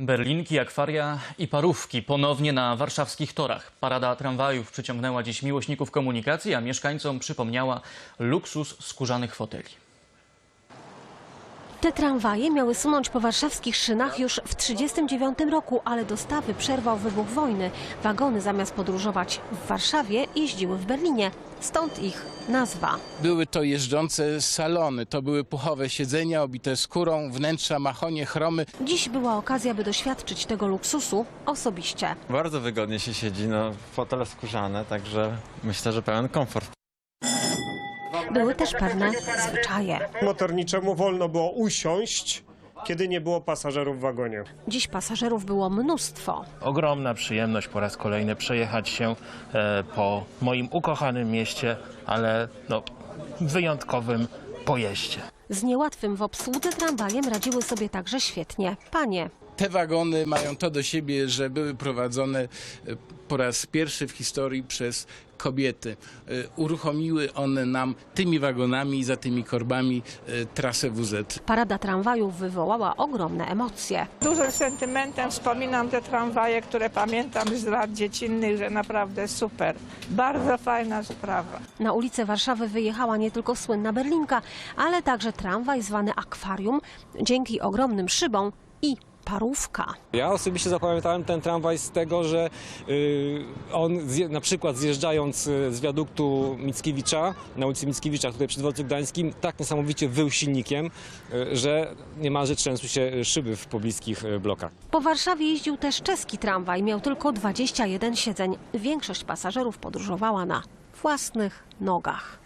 Berlinki, akwaria i parówki ponownie na warszawskich torach. Parada tramwajów przyciągnęła dziś miłośników komunikacji, a mieszkańcom przypomniała luksus skórzanych foteli. Te tramwaje miały sunąć po warszawskich szynach już w 1939 roku, ale dostawy przerwał wybuch wojny. Wagony zamiast podróżować w Warszawie jeździły w Berlinie. Stąd ich nazwa. Były to jeżdżące salony, to były puchowe siedzenia obite skórą, wnętrza mahonie, chromy. Dziś była okazja, by doświadczyć tego luksusu osobiście. Bardzo wygodnie się siedzi, no fotele skórzane, także myślę, że pełen komfort. Były też pewne zwyczaje. Motorniczemu wolno było usiąść, kiedy nie było pasażerów w wagonie. Dziś pasażerów było mnóstwo. ogromna przyjemność po raz kolejny przejechać się e, po moim ukochanym mieście, ale no, wyjątkowym pojeździe. Z niełatwym w obsłudze tramwajem radziły sobie także świetnie panie. Te wagony mają to do siebie, że były prowadzone e, po raz pierwszy w historii przez kobiety. E, Uruchomiły one nam tymi wagonami i za tymi korbami e, trasę WZ. Parada tramwajów wywołała ogromne emocje. dużym sentymentem wspominam te tramwaje, które pamiętam z lat dziecinnych, że naprawdę super. Bardzo fajna sprawa. Na ulicę Warszawy wyjechała nie tylko słynna Berlinka, ale także tramwaj zwany akwarium, dzięki ogromnym szybom i parówka. Ja osobiście zapamiętałem ten tramwaj z tego, że y, on zje, na przykład zjeżdżając y, z wiaduktu Mickiewicza, na ulicy Mickiewicza tutaj przy dworcu gdańskim, tak niesamowicie wył silnikiem, y, że niemalże trzęsły się szyby w pobliskich y, blokach. Po Warszawie jeździł też czeski tramwaj, miał tylko 21 siedzeń. Większość pasażerów podróżowała na własnych nogach.